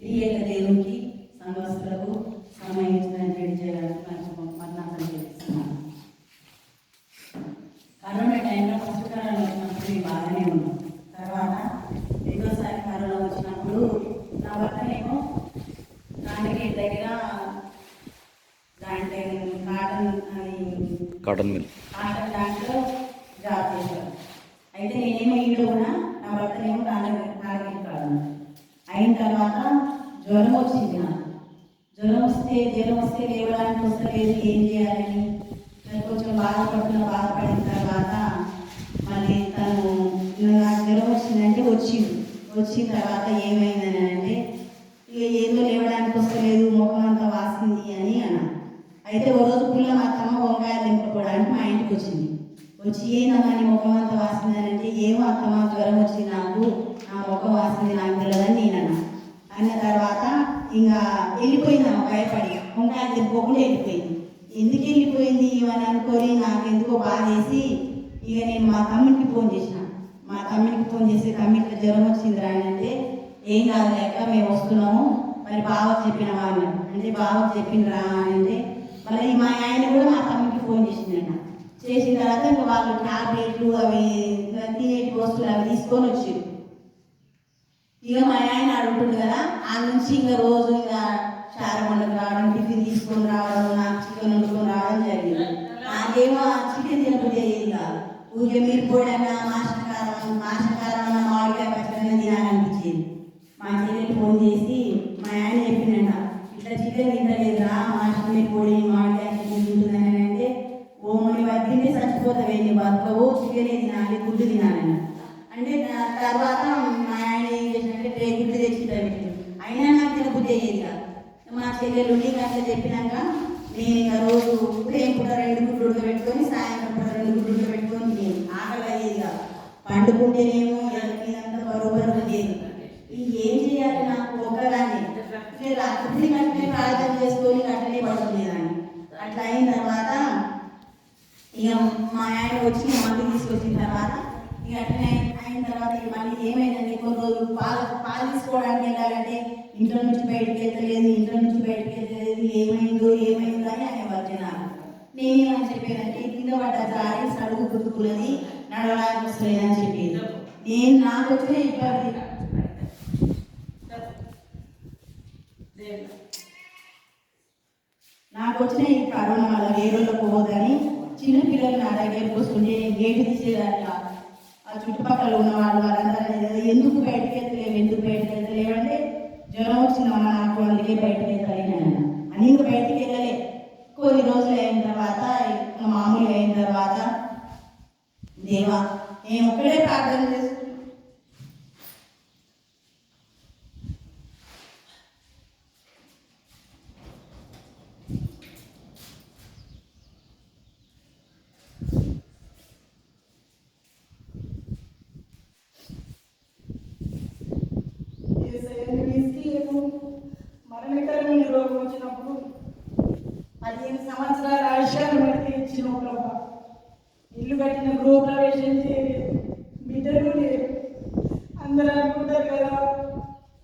త్రియేక దేవునికి సంఘస్థులకు సంబంధించిన తెలియజేయడానికి మనకు మరణాలు చేస్తున్నాను కరోనా టైంలో ఫస్ట్ కరోనా వచ్చినప్పుడు బాగానే ఉన్నాను తర్వాత రెండోసారి కరోనా వచ్చినప్పుడు నా భర్తనేమో దానికి దగ్గర దాంట్లో కాటన్ కాటన్ మిల్. కాటన్ దాంట్లో జాబ్ చేశాను అయితే నేనేమో ఇంట్లో ఉన్నా నా భర్తనేమో కాడు అయిన తర్వాత జ్వరం వచ్చింది నాకు. జ్వరం వస్తే జ్వరం వస్తే లేవడానికి వస్తలేదు ఏం చేయాలని. కొంచెం బాధపడుతున్న బాధపడిన తర్వాత మళ్ళీ తను జ్వరం వచ్చిందంటే వచ్చింది. వచ్చిన తర్వాత ఏమైందని అంటే ఇక ఏదో లేవడానికి వస్తలేదు ముఖం అంతా వాసింది అని అన్నా అయితే ఓ రోజు పుల్ల మా అత్తమ్మ వంకాయలు దింపుకోవడానికి మా ఇంటికి వచ్చింది. వచ్చి ఏందమ్మా నీ ముఖం అంతా వాసింది? అని అంటే ఏమో అత్తమ్మ జ్వరం వచ్చింది నాకు నా ముఖం వాసింది నాకు తెలియదని నేను అన్నా అన్న తర్వాత ఇంకా వెళ్ళిపోయింది ఆమె భయపడి వంకాయలు వెళ్ళిపోయింది ఎందుకు వెళ్ళిపోయింది ఇవని అనుకొని నాకు ఎందుకో బాధ వేసి ఇక నేను మా తమ్ముడికి ఫోన్ చేసిన. మా తమ్ముడికి ఫోన్ చేసి తమ్ముడికి జ్వరం వచ్చింది రాని అంటే ఏం కాదు లేక మేము వస్తున్నాము. మరి బావకు చెప్పిన వాళ్ళు అంటే బావకు చెప్పిండ్రా అని అంటే మళ్ళీ మా ఆయన కూడా మా తమ్ముడికి ఫోన్ చేసిందట చేసిన తర్వాత ఇంకా వాళ్ళు టాబ్లెట్లు అవి తినేటి వస్తువులు అవి తీసుకొని వచ్చారు ఇక మా ఆయన అడుగుతుంది కదా ఆ నుంచి ఇంకా రోజు ఇంకా చారమండకు రావడం టిఫిన్ తీసుకొని రావడం నాకు చికెన్ వండుకొని రావడం జరిగింది. నాకేమో ఆ చికెన్ తినకపోతే అయ్యేది కాదు. ఊరికే మీరు పోడన్నా మాసకారం మాసకారం అన్న మామిడికాయ పచ్చడి తినాలనిపించేది. మా చెల్లెలు ఫోన్ చేసి మా ఆయన చెప్పిందంట ఇట్లా చికెన్ తింటలేదురా మాసమే మీరు పొడి మామిడికాయ చికెన్ తింటుందని అంటే ఓ మళ్ళీ వద్దింటే చచ్చిపోతావే నీ బతకవు చికెనే తినాలి గుడ్డు తినాలని. అంటే తర్వాత మా ఆయన ఏం చేసినట్టే గుడ్డు తెచ్చి అయినా నాకు తినబుద్ధి అయ్యేది కాదు. చెల్లెలు నీకు అట్లా చెప్పినాక నేను ఇంకా రోజు ఉదయం పూట రెండు గుడ్లు ఉడకబెట్టుకొని సాయంత్రం పూట రెండు గుడ్లు ఉడకబెట్టుకొని తినేది. ఆకలి అయ్యేది కాదు. పండుకుంటేనేమో ఇదంతా బరువు బరువు ఉండేది ఏం చేయాలి నాకు ఒక్కదాన్ని? రాత్రి కట్టే ప్రార్థన చేసుకొని కట్టనే పడుతుండేదాన్ని అట్లా అయిన తర్వాత ఇక మా ఆయన వచ్చి మందు తీసుకొచ్చిన తర్వాత ఇక అట్లనే అయిన తర్వాత ఇక మళ్ళీ ఏమైందండి కొన్ని రోజులు పాలు పాలు తీసుకోవడానికి వెళ్ళాలంటే ఇంట్లో నుంచి బయటకు వెళ్తలేదు ఇంట్లో నుంచి బయటకు వెళ్తలేదు ఏమైందో ఏమైందో అని అనేవారు జనాలు నేనేమని చెప్పేదంటే కింద పడ్డ జారి సడుగు గుర్తుకున్నది నడవడానికి వస్తలేదని చెప్పేది. నేను నాకు వచ్చిన ఇబ్బంది. నాకు వచ్చిన ఈ కరోనా వల్ల వేరే పోదని చిన్న పిల్లలు నా దగ్గరకు వస్తుంటే నేను గేటు తీసేదాన్ని కాదు. ఆ చుట్టుపక్కల ఉన్న వాళ్ళు వాళ్ళందరూ ఎందుకు బయటకు వెళ్తలేవు ఎందుకు బయటకు వెళ్తలేవు అంటే జ్వరం వచ్చిందమ్మా నాకు అందుకే బయటకు వెళ్తలేను అని ఇంకా బయటకు వెళ్ళలే? కొన్ని రోజులు అయిన తర్వాత మామూలు అయిన తర్వాత దేవా నేను ఒక్కడే ప్రార్థన చేస్తున్నాను మరణకరమైన రోగం వచ్చినప్పుడు పదిహేను సంవత్సరాల ఆయుష్యాన్ని బట్టి ఇచ్చిన ప్రభా. ఇల్లు కట్టిన గృహప్రవేశం చేయలేదు. బిడ్డలు లేరు. అందరూ అనుకుంటారు కదా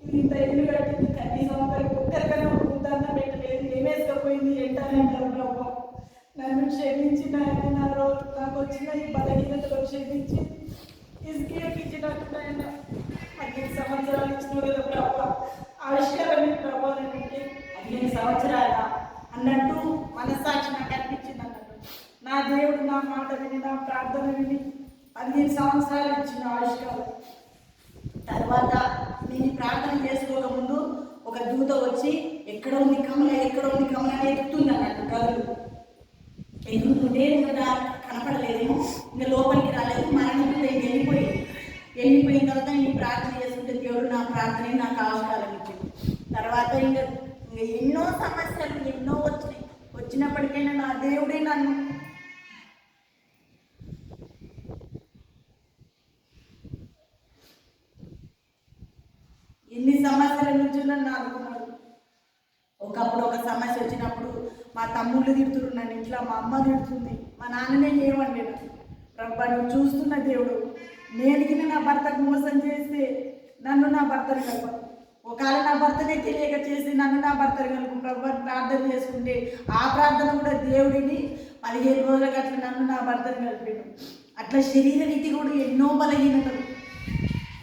ఇది ఇంత ఇల్లు కట్టింది కనీసం ఒకరికి ఒక్కరికైనా ఒక పెట్టలేదు. ఏమేసుకపోయింది ఏంటని అంటారు ప్రభా. నన్ను క్షమించి నాయన నా నాకు వచ్చిన ఈ బలహీనతలో క్షమించి ఇసుకేపించినట్టు నాయన పదిహేను సంవత్సరాలు ఇచ్చిన కదా ప్రభా ఆవిష్కారాన్ని ప్రభా అంటే పదిహేను సంవత్సరాల అన్నట్టు మనస్సాక్షి నాకు అనిపించింది అన్నట్టు నా దేవుడు నా మాట విని నా ప్రార్థన విని పదిహేను సంవత్సరాలు ఇచ్చిన ఆవిష్కారం తర్వాత నేను ప్రార్థన చేసుకోకముందు ఒక దూత వచ్చి ఎక్కడ ఉంది కమల ఎక్కడ ఉంది కమల అని ఎత్తుతుంది అన్నట్టు గదులు ఎదుగుతుంటే ఇంకా కనపడలేదేమో ఇంకా లోపలికి రాలేదు మరణంతో వెళ్ళిపోయింది. వెళ్ళిపోయిన తర్వాత నేను ప్రార్థన చేసుకుంటే దేవుడు నా ప్రార్థన నాకు ఆవిష్కారం ఇచ్చింది తర్వాత ఇంకా ఎన్నో సమస్యలు వచ్చినప్పటికైనా నా దేవుడే నన్ను. ఎన్ని సమస్యల నుంచి నన్ను ఆదుకున్నాడు ఒకప్పుడు ఒక సమస్య వచ్చినప్పుడు మా తమ్ముళ్ళు తిడుతురు నన్ను ఇంట్లో మా అమ్మ తిడుతుంది. మా నాన్ననే ఏమండి ప్రభా నువ్వు చూస్తున్న దేవుడు. నేను నా భర్తకు మోసం చేస్తే నన్ను నా భర్తను కలప ఒకవేళ నా భర్తనే తెలియక చేసి నన్ను నా భర్త కలుపు ప్రభుని ప్రార్థన చేసుకుంటే ఆ ప్రార్థన కూడా దేవుడిని పదిహేను రోజులకు అట్లా నన్ను నా భర్తను కలిపాడు అట్లా శరీర రీతి కూడా ఎన్నో బలహీనతలు.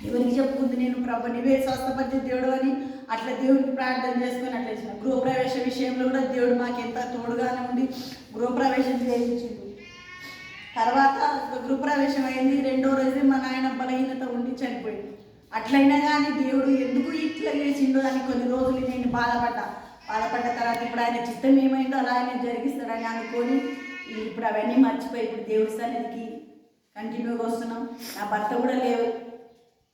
ఎవరికి చెప్పుకుంది నేను ప్రభు నీవే స్వస్థపరిచే దేవుడు అని అట్లా దేవుడికి ప్రార్థన చేసుకొని అట్లా చేసిన. గృహప్రవేశ విషయంలో కూడా దేవుడు మాకు ఎంత తోడుగానే ఉండి గృహప్రవేశం చేయించిండు. తర్వాత గృహప్రవేశం అయింది రెండో రోజు మా నాయన బలహీనత ఉండి చనిపోయింది అట్లయినా కానీ దేవుడు ఎందుకు ఇట్లా చేసిండో అని కొన్ని రోజులు నేను బాధపడ్డా. బాధపడ్డ తర్వాత ఇప్పుడు ఆయన చిత్తం ఏమైందో అలా ఆయన జరిగిస్తాడని అనుకొని ఇప్పుడు అవన్నీ మర్చిపోయి ఇప్పుడు దేవుడి సన్నిధికి కంటిన్యూగా వస్తున్నాం. నా భర్త కూడా లేవు.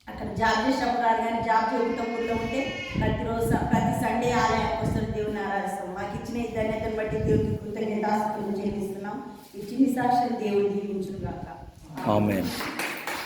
అక్కడ జాబ్ చేసినప్పుడు రాదు కానీ జాబ్ చేయకుండా ఊళ్ళో ఉంటే ప్రతిరోజు ప్రతి సండే ఆలయానికి వస్తున్న దేవుని ఆరాధిస్తాం మాకు ఇచ్చిన ఈ ధన్యతను బట్టి దేవుడికి కృతజ్ఞత చెల్లిస్తున్నాం. ఇచ్చిన సాక్షి దేవుడు దీవించుగాక ఆమె